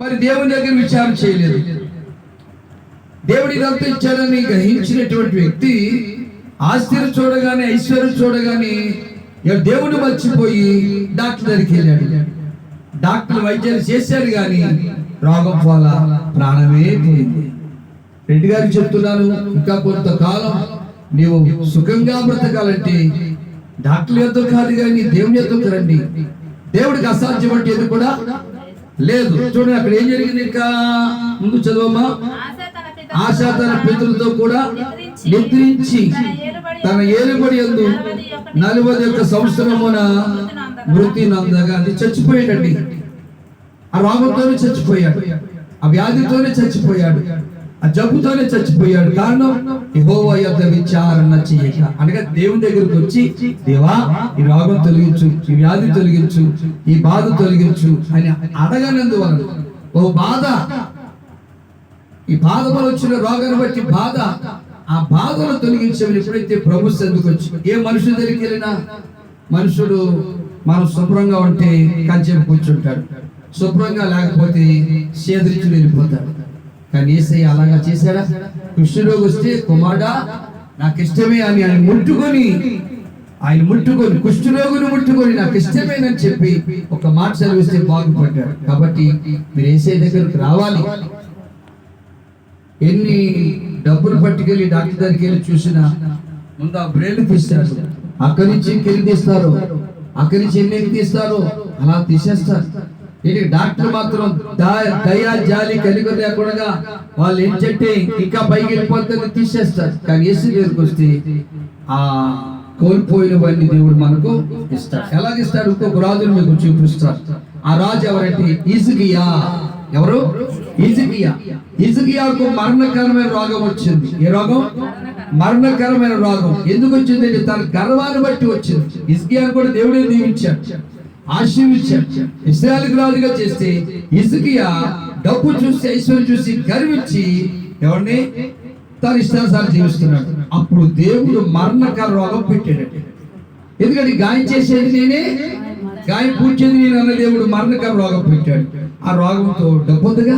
మరి దేవుని దగ్గర విచారం చేయలేదు. దేవుడి ఇదంతా ఇచ్చాడని గ్రహించినటువంటి వ్యక్తి ఆస్తిని చూడగానే ఐశ్వర్యం చూడగానే ఇక దేవుడు మర్చిపోయి డాక్టర్ దగ్గరికి వెళ్ళాడు. డాక్టర్ వైద్యాలు చేశారు కానీ రోగం పోల ప్రాణమే పోయింది. రెడ్డి గారికి చెప్తున్నాను ఇంకా కొంతకాలం నీవు సుఖంగా బ్రతకాలంటే డాక్టర్ ఎంతో కాదు కానీ దేవుని ఎంతో రండి. దేవుడికి అసాధ్యం అంటే కూడా లేదు. చూడండి అక్కడ ఏం జరిగింది ఇంకా? ముందు చదవమ్మా. ఆశ తన పితృతో కూడా నిద్రించి తన ఏలుబడి ఎందు నలభై యొక్క సంవత్సరమున మృతి నందగా అది చచ్చిపోయాడండి ఆ రోగంతోనే చచ్చిపోయాడు. ఆ వ్యాధితోనే చచ్చిపోయాడు. ఆ జబ్బుతోనే చచ్చిపోయాడు. కారణం యహోవా యొక్క విచారణ చేయక అనగా దేవుని దగ్గరకు వచ్చి దేవా ఈ రోగం తొలగించు ఈ వ్యాధి తొలగించు ఈ బాధ తొలగించు అని అడగనందువలన ఓ బాధ ఈ బాధలో వచ్చిన రోగాన్ని బట్టి బాధ ఆ బాధను తొలగించమని ఎప్పుడైతే ప్రభు ఎందుకు వచ్చి ఏ మనుషుల దగ్గరికి వెళ్ళినా మనుషుడు మనం శుభ్రంగా ఉంటే కంచెం కూర్చుంటాడు. శుభ్రంగా లేకపోతే సేదరించి వెళ్ళిపోతాడు. కానీ ఏసయ్య అలాగా చేశాడా? కృష్ణులోకి వస్తే కుమారుడా నాకు ఇష్టమే అని ఆయన ముట్టుకొని ఆయన ముట్టుకొని కుష్ఠరోగును ముట్టుకొని నాకు ఇష్టమేనని చెప్పి ఒక మాట చదివిస్తే బాగుపడ్డాడు కాబట్టి మీరు ఏసే దగ్గరికి రావాలి. ఎన్ని డబ్బులు పట్టుకెళ్ళి డాక్టర్ దగ్గరికి వెళ్ళి చూసినా ముందు ఆ బ్రెయిన్ తీస్తారు అక్కడి నుంచి ఇంకెళ్ళి తీస్తారు. అక్కడి నుంచి ఎన్ని తీస్తారు అలా తీసేస్తారు. ఇది డాక్టర్ మాత్రం దయా జాలి కలిగి లేకుండా వాళ్ళు ఏం చెట్టే ఇంకా పైకి వెళ్ళిపోతుంది తీసేస్తారు. కానీ ఏసు దగ్గరికి వస్తే ఆ కోల్పోయినవన్నీ దేవుడు మనకు ఇస్తాడు. ఎలాగిస్తాడు? ఇంకొక రాజును మీకు చూపిస్తారు ఆ రాజు ఎవరంటే ఈజుగియా ఎవరు? ఇజకియా ఇజకియాకు మరణకరమైన రోగం వచ్చింది. ఏ రోగం? మరణకరమైన రోగం. ఎందుకు వచ్చింది తన గర్వాన్ని బట్టి వచ్చింది. ఇజకియాను కూడా దేవుడే దీవించాడు. ఆశీర్వించాడు ఇస్రాయల్ రాజుగా చేస్తే ఇసుకియా డబ్బు చూసి ఐశ్వర్యం చూసి గర్వించి ఎవరిని? తన ఇష్టానుసారం జీవిస్తున్నాడు. అప్పుడు దేవుడు మరణకర రోగం పెట్టాడు. ఎందుకంటే గాయం చేసేది నేనే? గాయం పూడ్చేది నేను అన్న దేవుడు మరణకర రోగం పెట్టాడు. ఆ రోగంతో డబ్బు ఉందిగా?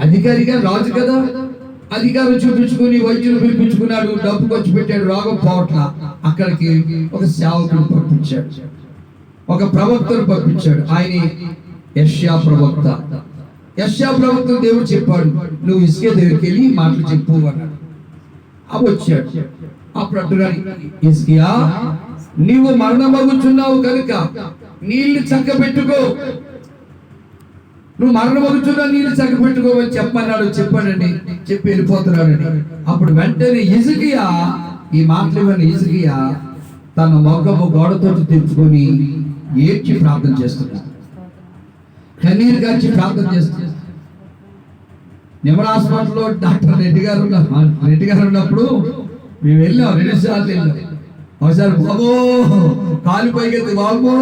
అధికారిగా రాజు కదా? అధికారం చూపించుకుని వైద్యులు పిలిపించుకున్నాడు డబ్బు ఖర్చు పెట్టాడు రోగం పోవట్ల. అక్కడికి ఒక సేవకుడు పంపించాడు. ఒక ప్రవక్తను పంపించాడు. ఆయన యష్యా ప్రవక్త. యష్యా ప్రవక్త దేవుడు చెప్పాడు నువ్వు ఇసుకే దగ్గరికి వెళ్ళి మాటలు చెప్పు అన్నాడు. అవి వచ్చాడు. అప్పుడు అంటున్నాడు ఇస్కియా నీవు మరణమగుచున్నావు కనుక నీళ్ళు చక్క పెట్టుకో నువ్వు మరణమగుచున్నా నీళ్ళు చక్క పెట్టుకోమని చెప్పన్నాడు చెప్పాడండి చెప్పి వెళ్ళిపోతున్నాడండి. అప్పుడు వెంటనే ఇసుకియా ఈ మాటలు ఇవన్నీ ఇసుకియా తన మొగ్గము గోడతోటి తెచ్చుకొని ఏడ్చి ప్రార్థన చేస్తున్నారు. కన్నీరు గార్చి ప్రార్థన చేస్తున్నారు. నిమర హాస్పిటల్లో డాక్టర్ రెడ్డి గారు రెడ్డి గారు ఉన్నప్పుడు మేము వెళ్ళాం రెండు సార్లు వెళ్ళాం. ఒకసారి బాబో కాలు పైకెత్తి బాబో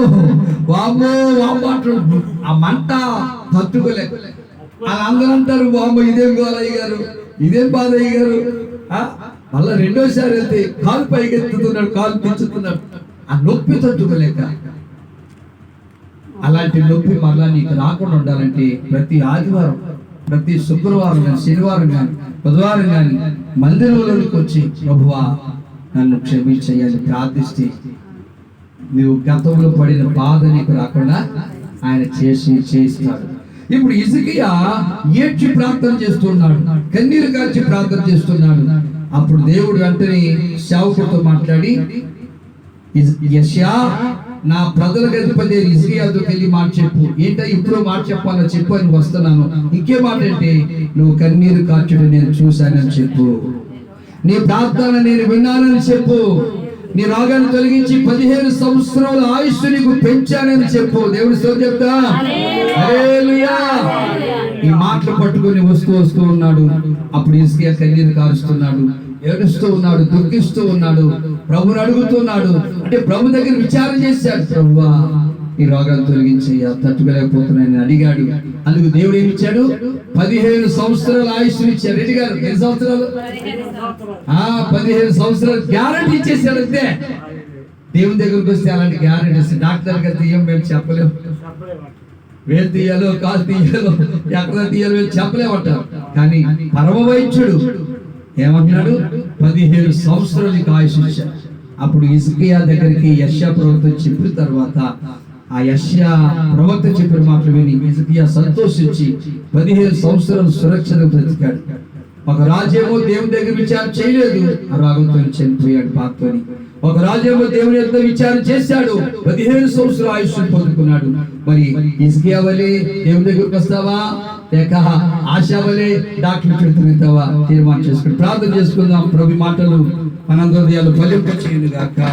బాబో బాబు అంటాడు ఆ మంట తత్తుపలే అందరూ అంటారు బాబు ఇదేం గోలయ్య గారు ఇదేం బాధ అయ్యారు గారు రెండోసారి వెళ్తే కాలు పైకెత్తుతున్నాడు కాలు పెంచుతున్నాడు. ఆ నొప్పి తట్టుకోలేక అలాంటి నొప్పి మరలా నీకు రాకుండా ఉండాలంటే ప్రతి ఆదివారం ప్రతి శుక్రవారం కానీ శనివారం కానీ బుధవారం కానీ మందిరంలోనికి వచ్చి ప్రభువా నన్ను క్షమించయ్యని ప్రార్థిస్తే నువ్వు గతంలో పడిన బాధ నీకు రాకుండా ఆయన చేసి చేయిస్తాడు. ఇప్పుడు ఇసుకియా ఏడ్చి ప్రార్థన చేస్తున్నాడు కన్నీరు కాల్చి ప్రార్థన చేస్తున్నాడు. అప్పుడు దేవుడు వెంటనే సేవకుడితో మాట్లాడి యశ్యా నా ప్రజలకు అధిపతి ఇజ్గియాతో వెళ్ళి మాట చెప్పు. ఏంటో ఇప్పుడు మాట చెప్పాలో చెప్పు అని వస్తున్నాను. ఇంకే మాట అంటే నువ్వు కన్నీరు కార్చడం నేను చూశానని చెప్పు. నీ ప్రార్థన నేను విన్నానని చెప్పు. నీ రాగాన్ని తొలగించి పదిహేను సంవత్సరాల ఆయుష్ నీకు పెంచానని చెప్పు. దేవుడి తో చెప్తా. ఈ మాటలు పట్టుకొని వస్తూ వస్తూ ఉన్నాడు. అప్పుడు ఇసుకే కన్నీరు కారుస్తున్నాడు. ఏడుస్తూ ఉన్నాడు దుఃఖిస్తూ ఉన్నాడు ప్రభుని అడుగుతున్నాడు. అంటే ప్రభు దగ్గర విచారణ చేశాడు. ప్రభువా ఈ రోగాలు తొలగించి తట్టుకోలేకపోతున్నాయని అడిగాడు. అందుకు దేవుడు ఏమి ఇచ్చాడు పదిహేను సంవత్సరాల ఆయుష్ ఇచ్చాడు. రెడ్డి గారు? ఎన్ని సంవత్సరాలు? ఆ పదిహేను సంవత్సరాలు గ్యారంటీ ఇచ్చేసాడు అంతే. దేవుని దగ్గరకు వస్తే అలాంటి గ్యారంటీ వస్తే డాక్టర్ గారు తీయం మేము చెప్పలేము వేలు తీయాలో కాలు తీయాలో ఎక్కడ తీయాలో వీళ్ళు చెప్పలేమంటారు. కానీ పరమ వైద్యుడు ఏమంటున్నాడు? పదిహేడు సంవత్సరాలకి ఆయుష్ ఇచ్చాడు. అప్పుడు ఇసుకియా దగ్గరికి యష్యా ప్రవక్త చెప్పిన తర్వాత ఆ యష్యా ప్రవక్త చెప్పిన మాటలు విని ఇసుకియా సంతోషించి పదిహేను సంవత్సరాలు సురక్షితంగా బ్రతికాడు. ఒక రాజేమో దేవుని దగ్గర విచారం చేయలేదు. ఆ రాగంతో చనిపోయాడు పాతోని ఒక రాజేమో దేవుని యొక్క విచారణ చేశాడు. పదిహేను సంవత్సరాలు ఆయుష్ పొందుకున్నాడు. మరి ఇసుకియా వలె దేవుని దగ్గరకు వస్తావా? లేక ఆశా వలె డాక్టర్ చుట్టూ తీర్మానం చేసుకుని ప్రార్థన చేసుకుందాం. ప్రభు మాటలు అనంత హృదయాలు ఫలింప గాక